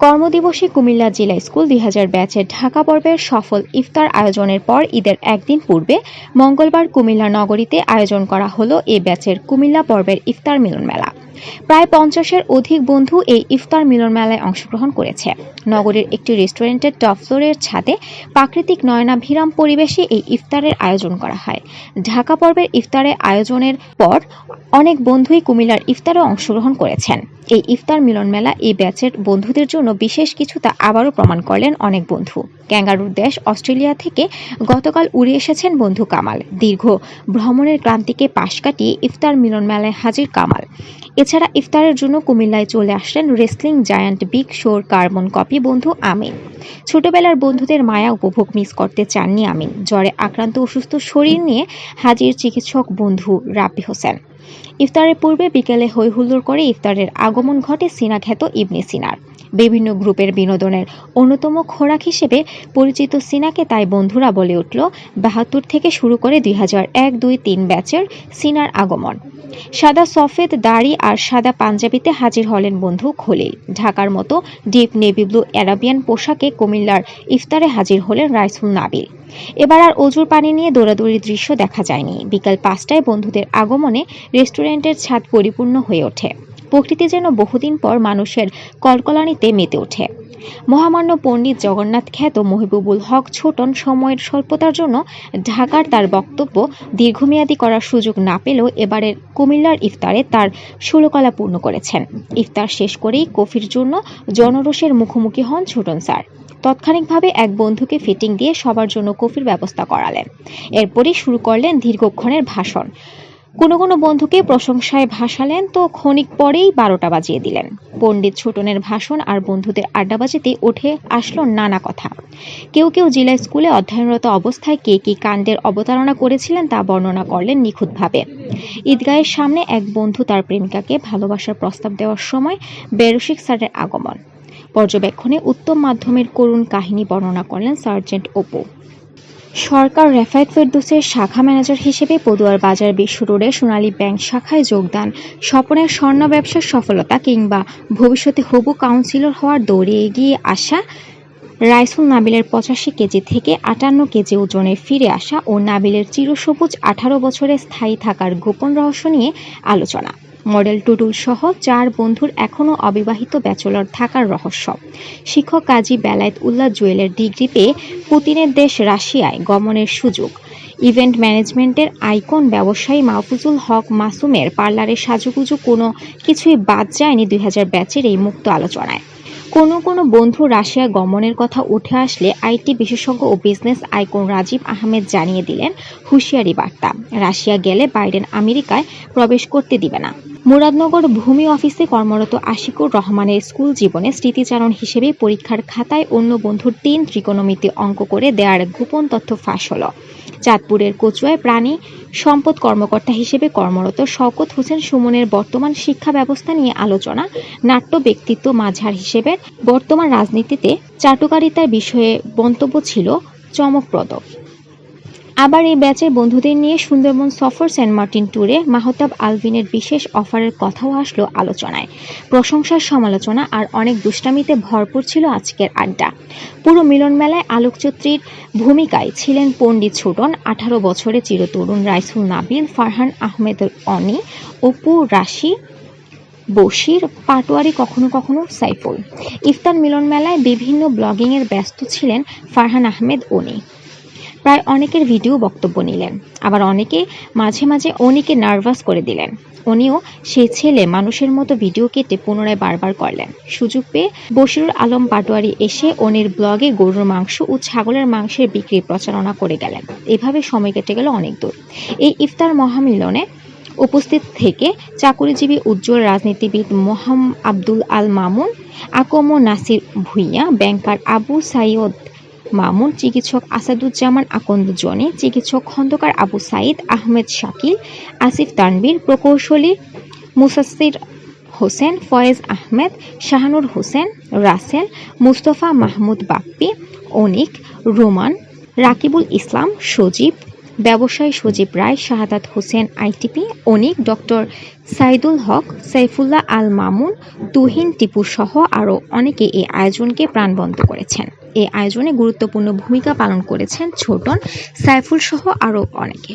কর্মদিবসে কুমিল্লা জেলা স্কুল দুই হাজার ব্যাচের ঢাকা পর্বের সফল ইফতার আয়োজনের পর ঈদের একদিন পূর্বে মঙ্গলবার কুমিল্লা নগরীতে আয়োজন করা হলো এ ব্যাচের কুমিল্লা পর্বের ইফতার মিলন মেলা প্রায় পঞ্চাশের অধিক বন্ধু এই ইফতার মিলন মেলায় অংশগ্রহণ করেছে। নগরীর একটি রেস্টুরেন্টের টপ ফ্লোরের ছাদে প্রাকৃতিক নয়নাভিরাম পরিবেশে এই ইফতারের আয়োজন করা হয়। ঢাকা পর্বের ইফতারের আয়োজনের পর অনেক বন্ধুই কুমিল্লার ইফতারে অংশগ্রহণ করেছেন। এই ইফতার মিলন মেলা এই ব্যাচের বন্ধুদের জন্য বিশেষ কিছু তা আবারও প্রমাণ করলেন অনেক বন্ধু। ক্যাঙ্গারুর দেশ, অস্ট্রেলিয়া থেকে গতকাল উড়ে এসেছেন বন্ধু কামাল। দীর্ঘ ভ্রমণের ক্রান্তিকে পাশ কাটিয়ে ইফতার মিলন মেলায় হাজির কামাল। এছাড়া ইফতারের জন্য কুমিল্লায় চলে আসলেন রেসলিং জায়ান্ট বিগ শোর কার্বন কপি বন্ধু আমিন। ছোটবেলার বন্ধুদের মায়া উপভোগ মিস করতে চাননি আমিন। জ্বরে আক্রান্ত অসুস্থ শরীর নিয়ে হাজির চিকিৎসক বন্ধু রাব্বি হোসেন। ইফতারের পূর্বে বিকেলে হৈহুল্লোড় করে ইফতারের আগমন ঘটে সিনা খ্যাত ইবনে সিনার। বিভিন্ন গ্রুপের বিনোদনের অন্যতম খোরাক হিসেবে পরিচিত সিনাকে তাই বন্ধুরা বলে উঠল, বাহাত্তর থেকে শুরু করে দুই হাজার এক দুই তিন ব্যাচের সিনার আগমন। সাদা সফেদ দাড়ি আর সাদা পাঞ্জাবিতে হাজির হলেন বন্ধু খলিল। ঢাকার মতো ডিপ নেভি ব্লু অ্যারাবিয়ান পোশাকে কুমিল্লার ইফতারে হাজির হলেন রাইসুল নাবিল। এবার আর অজুর পানি নিয়ে দৌড়াদৌড়ির দৃশ্য দেখা যায়নি। বিকাল পাঁচটায় বন্ধুদের আগমনে রেস্টুরেন্টের ছাদ পরিপূর্ণ হয়ে ওঠে। প্রকৃতি যেন বহুদিন পর মানুষের কলকলানিতে মেতে ওঠে। মহামান্য পণ্ডিত জগন্নাথ খ্যাত মহিবুবুল হক ছোটন সময়ের স্বল্পতার জন্য ঢাকার তার বক্তব্য দীর্ঘমেয়াদী করার সুযোগ না পেলেও এবারের কুমিল্লার ইফতারে তার ষোলকলা পূর্ণ করেছেন। ইফতার শেষ করেই কফির জন্য জনরোষের মুখোমুখি হন ছোটন স্যার। তাৎক্ষণিকভাবে এক বন্ধুকে ফিটিং দিয়ে সবার জন্য কফির ব্যবস্থা করালেন। এরপরই শুরু করলেন দীর্ঘক্ষণের ভাষণ। কোনো কোনো বন্ধুকে প্রশংসায় ভাসালেন তো ক্ষণিক পরেই বারোটা বাজিয়ে দিলেন। পণ্ডিত ছোটনের ভাষণ আর বন্ধুদের আড্ডাবাজিতে উঠে আসলো নানা কথা। কেউ কেউ জেলা স্কুলে অধ্যয়নরত অবস্থায় কে কি কাণ্ডের অবতারণা করেছিলেন তা বর্ণনা করলেন নিখুঁতভাবে। ঈদগাহের সামনে এক বন্ধু তার প্রেমিকাকে ভালোবাসার প্রস্তাব দেওয়ার সময় বেরসিক স্যারের আগমন। পর্যবেক্ষণে উত্তম মাধ্যমের করুণ কাহিনী বর্ণনা করলেন সার্জেন্ট অপু। সরকার রেফায়েত ফেরদৌসের শাখা ম্যানেজার হিসেবে পদুয়ার বাজার বিশ্ব রোডে সোনালী ব্যাংক শাখায় যোগদান স্বপনের স্বর্ণ ব্যবসার সফলতা কিংবা ভবিষ্যতে হবু কাউন্সিলর হওয়ার দৌড়ে এগিয়ে আসা রাইসুল নাবিলের পঁচাশি কেজি থেকে আটান্ন কেজি ওজনে ফিরে আসা ও নাবিলের চিরসবুজ আঠারো বছরে স্থায়ী থাকার গোপন রহস্য নিয়ে আলোচনা। মডেল টুটুল সহ চার বন্ধুর এখনও অবিবাহিত ব্যাচেলর থাকার রহস্য। শিক্ষক কাজী বেলায়েত উল্লাহ জুয়েলের ডিগ্রি পেয়ে পুতিনের দেশ রাশিয়ায় গমনের সুযোগ। ইভেন্ট ম্যানেজমেন্টের আইকন ব্যবসায়ী মাহফুজুল হক মাসুমের পার্লারের সাজুগুজু কোনো কিছুই বাদ যায়নি দুই হাজার ব্যাচের এই মুক্ত আলোচনায়। কোনো কোনো বন্ধু রাশিয়া গমনের কথা উঠে আসলে আইটি বিশেষজ্ঞ ও বিজনেস আইকন রাজীব আহমেদ জানিয়ে দিলেন হুঁশিয়ারি বার্তা। রাশিয়া গেলে বাইডেন আমেরিকায় প্রবেশ করতে দিবে না। মুরাদনগর ভূমি অফিসে কর্মরত আশিকুর রহমানের স্কুল জীবনে স্মৃতিচারণ হিসেবে পরীক্ষার খাতায় অন্য বন্ধুর তিন ত্রিকোণমিতি অঙ্ক করে দেওয়ার গোপন তথ্য ফাঁস হল। চাঁদপুরের কচুয়ায় প্রাণী সম্পদ কর্মকর্তা হিসেবে কর্মরত শওকত হোসেন সুমনের বর্তমান শিক্ষা ব্যবস্থা নিয়ে আলোচনা, নাট্য ব্যক্তিত্ব মাঝার হিসেবে বর্তমান রাজনীতিতে চাটুকারিতার বিষয়ে মন্তব্য ছিল চমকপ্রদ। আবার এই ব্যাচের বন্ধুদের নিয়ে সুন্দরবন সফর সেন্ট মার্টিন ট্যুরে মাহতাব আলভিনের বিশেষ অফারের কথাও আসলো আলোচনায়। প্রশংসার সমালোচনা আর অনেক দুষ্টামিতে ভরপুর ছিল আজকের আড্ডা। পুরো মিলন মেলায় আলোকচিত্রীর ভূমিকায় ছিলেন পণ্ডিত ছোটন আঠারো বছরে চিরতরুণ রাইসুল নাবিল, ফারহান আহমেদ অনি, অপু রাশি, বশির, পাটোয়ারি কখনো কখনো সাইফুল। ইফতার মিলন মেলায় বিভিন্ন ব্লগিংয়ের ব্যস্ত ছিলেন ফারহান আহমেদ অনি। প্রায় অনেকের ভিডিও বক্তব্য নিলেন। আবার অনেকে মাঝে মাঝে অনিকে নার্ভাস করে দিলেন। উনিও সেই ছেলে মানুষের মতো ভিডিও কেটে পুনরায় বারবার করলেন। সুযোগ পেয়ে বশিরুল আলম পাটোয়ারি এসে অনির ব্লগে গরুর মাংস ও ছাগলের মাংসের বিক্রি প্রচারণা করে গেলেন। এভাবে সময় কেটে গেল অনেক দূর। এই ইফতার মহামিলনে উপস্থিত থেকে চাকুরিজীবী উজ্জ্বল রাজনীতিবিদ মোহাম আব্দুল আল মামুন, আকম নাসির ভুইয়া, ব্যাংকার আবু সাইয়দ মামুন, চিকিৎসক আসাদুজ্জামান আকন্দ জনে চিকিৎসক খন্দকার আবু সাইদ, আহমেদ শাকিল, আসিফ তানবির প্রকৌশলী মুসাসির হোসেন, ফয়েজ আহমেদ, শাহানুর হোসেন, রাসেল, মুস্তফা মাহমুদ বাপ্পি, অনিক, রোমান, রাকিবুল ইসলাম, সজীব ব্যবসায়ী সজীব রায়, শাহাদাত হোসেন আইটিপি, অনিক, ডক্টর সাইদুল হক, সাইফুল্লাহ আল মামুন, তুহিন টিপু সহ আরও অনেকে এই আয়োজনকে প্রাণবন্ত করেছেন। এই আয়োজনে গুরুত্বপূর্ণ ভূমিকা পালন করেছেন ছোটন সাইফুল সহ আরও অনেকে।